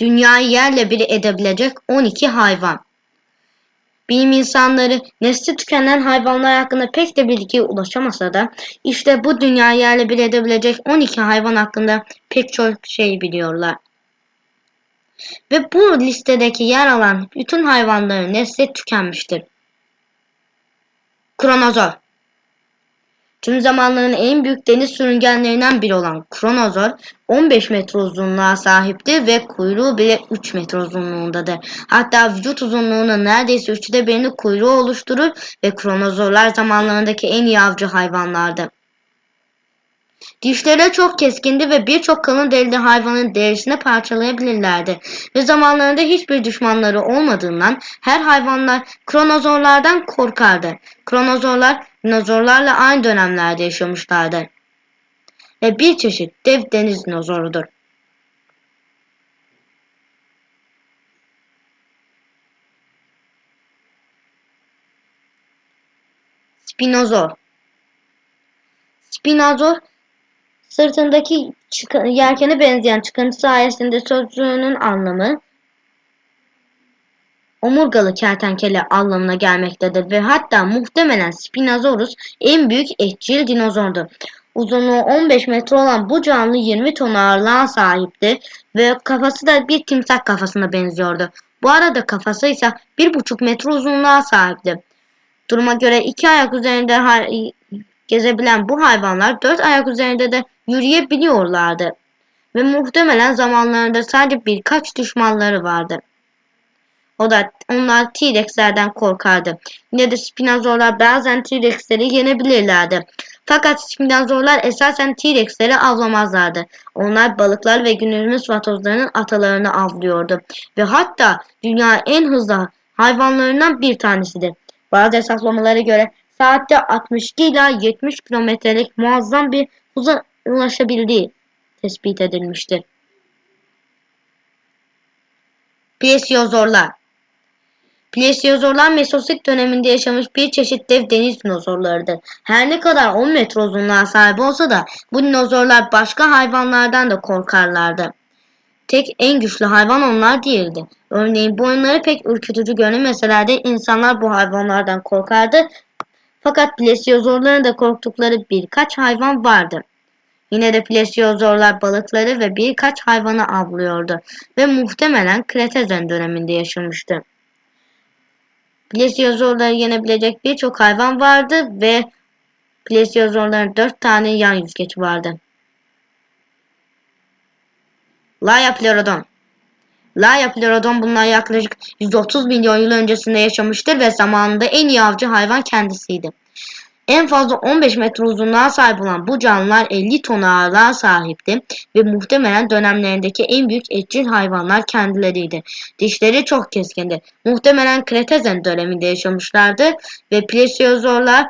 dünyayı yerle bir edebilecek 12 hayvan. Bilim insanları nesli tükenen hayvanlar hakkında pek de bilgiye ulaşamasa da işte bu dünyayı yerle bir edebilecek 12 hayvan hakkında pek çok şey biliyorlar. Ve bu listedeki yer alan bütün hayvanların nesli tükenmiştir. Kronozor Tüm zamanların en büyük deniz sürüngenlerinden biri olan kronozor 15 metre uzunluğa sahipti ve kuyruğu bile 3 metre uzunluğundadır. Hatta vücut uzunluğunun neredeyse üçte birini kuyruğu oluşturur ve kronozorlar zamanlarındaki en iyi avcı hayvanlardı. Dişleri çok keskindi ve birçok kalın derili hayvanın derisini parçalayabilirlerdi. Ve zamanlarında hiçbir düşmanları olmadığından her hayvanlar kronozorlardan korkardı. Kronozorlar dinozorlarla aynı dönemlerde yaşamışlardı. Ve bir çeşit dev deniz dinozorudur. Spinozor Spinozor Sırtındaki yelkene benzeyen çıkıntı sayesinde sözcüğünün anlamı omurgalı kertenkele anlamına gelmektedir ve hatta muhtemelen Spinosaurus en büyük etçil dinozordu. Uzunluğu 15 metre olan bu canlı 20 ton ağırlığa sahipti ve kafası da bir timsah kafasına benziyordu. Bu arada kafası ise 1,5 metre uzunluğa sahipti. Duruma göre iki ayak üzerinde gezebilen bu hayvanlar dört ayak üzerinde de yürüyebiliyorlardı ve muhtemelen zamanlarında sadece birkaç düşmanları vardı. O da onlar T-Rex'lerden korkardı. Yine de spinozorlar bazen T-Rex'leri yenebilirlerdi. Fakat spinozorlar esasen T-Rex'leri avlamazlardı. Onlar balıklar ve günümüz vatozlarının atalarını avlıyordu. Ve hatta dünya en hızlı hayvanlarından bir tanesidir. Bazı hesaplamalara göre saatte 62 ila 70 kilometrelik muazzam bir hıza ulaşabildiği tespit edilmiştir. Plesiozorlar Plesiozorlar Mesosit döneminde yaşamış bir çeşit dev deniz dinozorlarıdır. Her ne kadar 10 metre uzunluğa sahip olsa da bu dinozorlar başka hayvanlardan da korkarlardı. Tek en güçlü hayvan onlar değildi. Örneğin boyunları pek ürkütücü görünmeseler de insanlar bu hayvanlardan korkardı. Fakat plesiozorların da korktukları birkaç hayvan vardı. Yine de plesiozorlar balıkları ve birkaç hayvanı avlıyordu ve muhtemelen Kretezen döneminde yaşamıştı. Plesiozorları yenebilecek birçok hayvan vardı ve plesiozorların dört tane yan yüzgeci vardı. Laiaplerodon Laiaplerodon bunlar yaklaşık 130 milyon yıl öncesinde yaşamıştır ve zamanında en iyi avcı hayvan kendisiydi. En fazla 15 metre uzunluğa sahip olan bu canlılar 50 ton ağırlığa sahipti ve muhtemelen dönemlerindeki en büyük etçil hayvanlar kendileriydi. Dişleri çok keskindi. Muhtemelen Kretezen döneminde yaşamışlardı ve plesiozorlar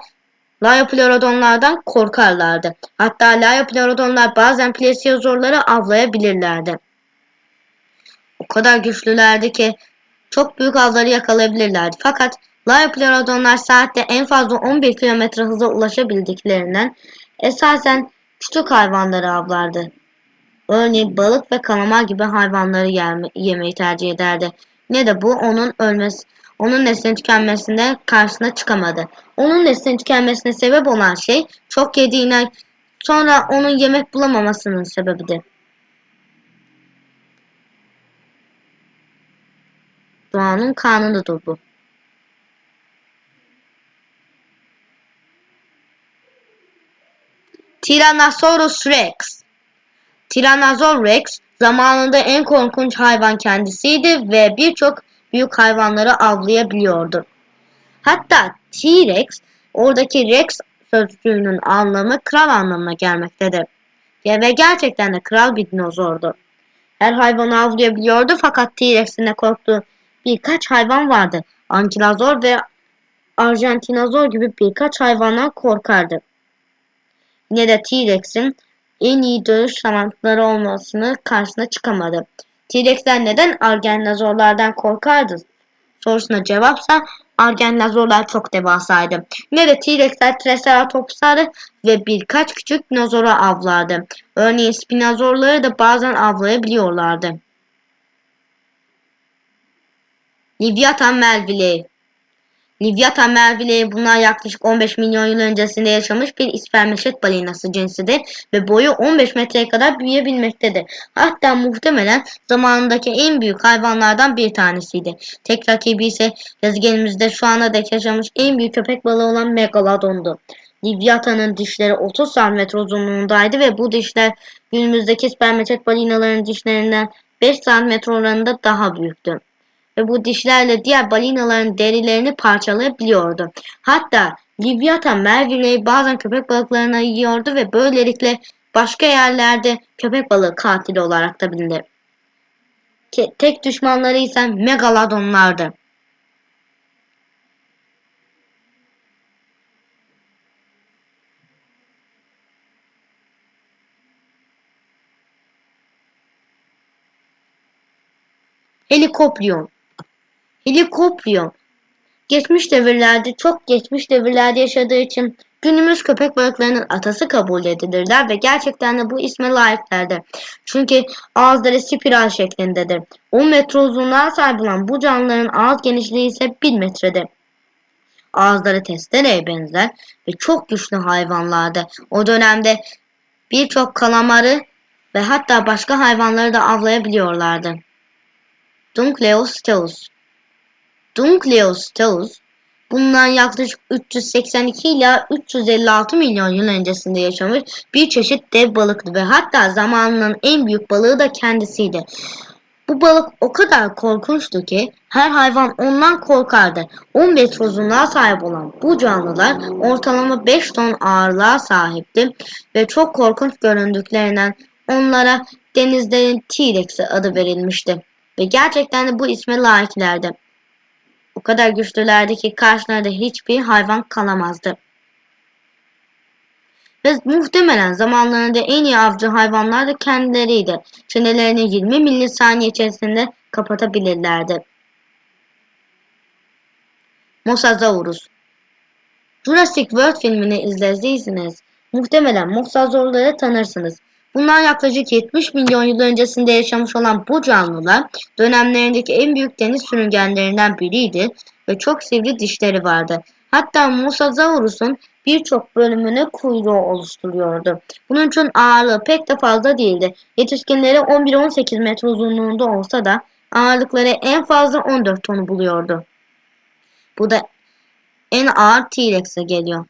Liopleurodonlardan korkarlardı. Hatta Liopleurodonlar bazen plesiozorları avlayabilirlerdi. O kadar güçlülerdi ki çok büyük avları yakalayabilirlerdi. Fakat Liopleurodonlar saatte en fazla 11 km hıza ulaşabildiklerinden esasen küçük hayvanları avlardı. Örneğin balık ve kalamar gibi hayvanları yemeyi tercih ederdi. Ne de bu onun ölmesi, onun neslinin tükenmesine karşısına çıkamadı. Onun neslinin tükenmesine sebep olan şey çok yediğine sonra onun yemek bulamamasının sebebidir. Doğanın kanunudur bu. Tyrannosaurus rex Tyrannosaurus rex zamanında en korkunç hayvan kendisiydi ve birçok büyük hayvanları avlayabiliyordu. Hatta T-Rex oradaki Rex sözcüğünün anlamı kral anlamına gelmektedir. Ve gerçekten de kral bir dinozordu. Her hayvanı avlayabiliyordu fakat T-Rex'in de korktuğu birkaç hayvan vardı. Ankilozor ve Argentinozor gibi birkaç hayvandan korkardı. Yine de T-Rex'in en iyi dövüş sanatları olmasını karşısına çıkamadı. T-Rex'ler neden Argentinozorlardan korkardı? Sorusuna cevapsa Argentinozorlar çok devasaydı. Yine de T-Rex'ler Triceratops'ları ve birkaç küçük dinozoru avlardı. Örneğin spinozorları da bazen avlayabiliyorlardı. Livyatan Melvillei Livyatan Melvillei bunlar yaklaşık 15 milyon yıl öncesinde yaşamış bir ispermeşet balinası cinsidir ve boyu 15 metreye kadar büyüyebilmektedir. Hatta muhtemelen zamanındaki en büyük hayvanlardan bir tanesiydi. Tek rakibi ise gezegenimizde şu ana dek yaşamış en büyük köpek balığı olan Megalodon'du. Livyatan'ın dişleri 30 cm uzunluğundaydı ve bu dişler günümüzdeki spermaçet balinaların dişlerinden 5 cm oranında daha büyüktü. Ve bu dişlerle diğer balinaların derilerini parçalayabiliyordu. Hatta Livyatan Melville'yi bazen köpek balıklarına yiyordu ve böylelikle başka yerlerde köpek balığı katili olarak da bilinir. Tek düşmanları ise megalodonlardı. Helikoprion. Helikoprion. Geçmiş devirlerde, çok geçmiş devirlerde yaşadığı için günümüz köpek balıklarının atası kabul edilirler ve gerçekten de bu isme layıklardır. Çünkü ağızları spiral şeklindedir. 10 metre uzunluğa sahip olan bu canlıların ağız genişliği ise 1 metredir. Ağızları testereye benzer ve çok güçlü hayvanlardı. O dönemde birçok kalamarı ve hatta başka hayvanları da avlayabiliyorlardı. Dunkleosteus. Dunkleosteus bundan yaklaşık 382 ila 356 milyon yıl öncesinde yaşamış bir çeşit dev balıktı ve hatta zamanının en büyük balığı da kendisiydi. Bu balık o kadar korkunçtu ki her hayvan ondan korkardı. 10 metre uzunluğa sahip olan bu canlılar ortalama 5 ton ağırlığa sahipti ve çok korkunç göründüklerinden onlara denizlerin T-Rex'i adı verilmişti. Ve gerçekten de bu isme layıklardı. O kadar güçlülerdi ki karşılarında hiçbir hayvan kalamazdı. Ve muhtemelen zamanlarında en iyi avcı hayvanlar da kendileriydi. Çenelerini 20 milisaniye içerisinde kapatabilirlerdi. Mosasaurus Jurassic World filmini izlediyseniz muhtemelen mosasaurları tanırsınız. Bundan yaklaşık 70 milyon yıl öncesinde yaşamış olan bu canlılar dönemlerindeki en büyük deniz sürüngenlerinden biriydi ve çok sivri dişleri vardı. Hatta Mosasaurus'un birçok bölümünü kuyruğu oluşturuyordu. Bunun için ağırlığı pek de fazla değildi. Yetişkinleri 11-18 metre uzunluğunda olsa da ağırlıkları en fazla 14 tonu buluyordu. Bu da en ağır T-Rex'e geliyor.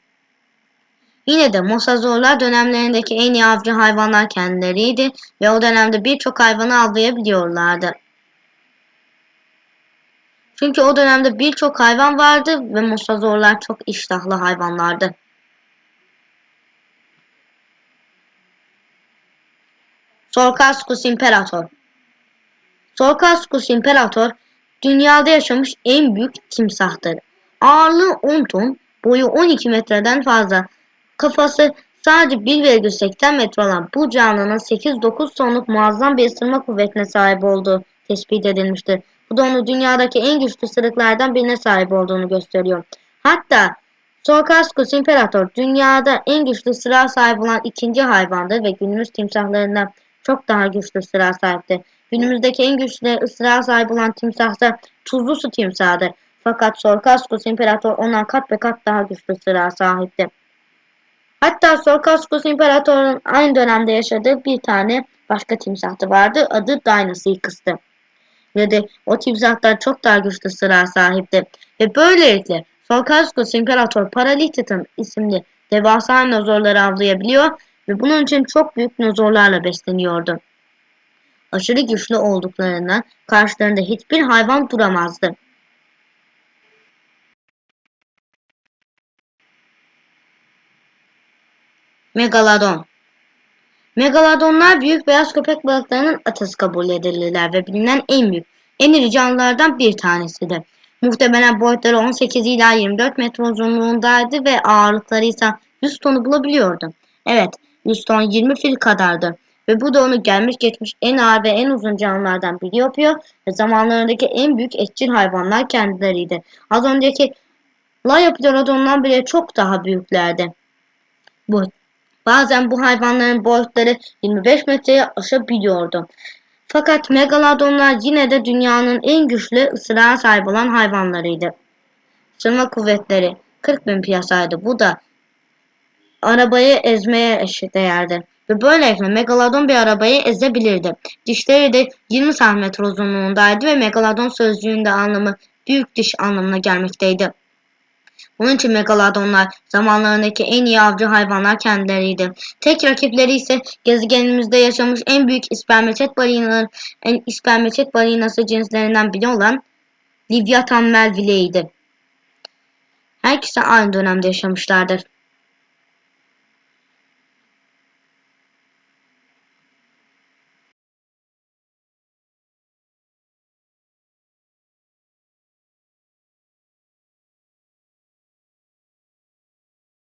Yine de mosazorlar dönemlerindeki en iyi avcı hayvanlar kendileriydi ve o dönemde birçok hayvanı avlayabiliyorlardı. Çünkü o dönemde birçok hayvan vardı ve mosazorlar çok iştahlı hayvanlardı. Sorkaskus İmperator Sorkaskus İmperator dünyada yaşamış en büyük timsahtır. Ağırlığı 10 ton, boyu 12 metreden fazla Kafası sadece 1,80 metre olan bu canlının 8-9 tonluk muazzam bir ısırma kuvvetine sahip olduğu tespit edilmiştir. Bu da onu dünyadaki en güçlü sırıklardan birine sahip olduğunu gösteriyor. Hatta Sorkaskus İmparator dünyada en güçlü sıra sahip olan ikinci hayvandır ve günümüz timsahlarından çok daha güçlü sıra sahiptir. Günümüzdeki en güçlü ısıra sahip olan timsah da tuzlu su timsahıdır. Fakat Sorkaskus İmparator ondan kat ve kat daha güçlü sıra sahiptir. Hatta Sorkaskus İmparator'un aynı dönemde yaşadığı bir tane başka timsahtı vardı. Adı Dinoseekis'ti. Ve de o timsahlar çok daha güçlü sıra sahipti. Ve böylelikle Sorkaskus İmparator Paralitit'in isimli devasa dinozorları avlayabiliyor ve bunun için çok büyük dinozorlarla besleniyordu. Aşırı güçlü olduklarından karşılarında hiçbir hayvan duramazdı. Megalodon Megalodonlar büyük beyaz köpek balıklarının atası kabul edilirler ve bilinen en büyük, en iri canlılardan bir tanesidir. Muhtemelen boyutları 18 ila 24 metre uzunluğundaydı ve ağırlıkları ise 100 tonu bulabiliyordu. Evet, 100 ton 20 fil kadardı. Ve bu da onu gelmiş geçmiş en ağır ve en uzun canlılardan biri yapıyor ve zamanlarındaki en büyük etçil hayvanlar kendileriydi. Az önceki Laiopterodon'dan bile çok daha büyüklerdi. Bu Bazen bu hayvanların boyutları 25 metreye aşabiliyordu. Fakat megalodonlar yine de dünyanın en güçlü ısırığa sahip olan hayvanlarıydı. Isırma kuvvetleri 40 bin piyasaydı. Bu da arabayı ezmeye eşit değerdi. Ve böylelikle megalodon bir arabayı ezebilirdi. Dişleri de 20 cm uzunluğundaydı ve megalodon sözcüğünde anlamı büyük diş anlamına gelmekteydi. Bunun için megalodonlar zamanlarındaki en iyi avcı hayvanlar kendileriydi. Tek rakipleri ise gezegenimizde yaşamış en büyük ispermeçet balinaları, en ispermeçet balinası cinslerinden biri olan Livyatan melvileğiydi. Her ikisi aynı dönemde yaşamışlardır.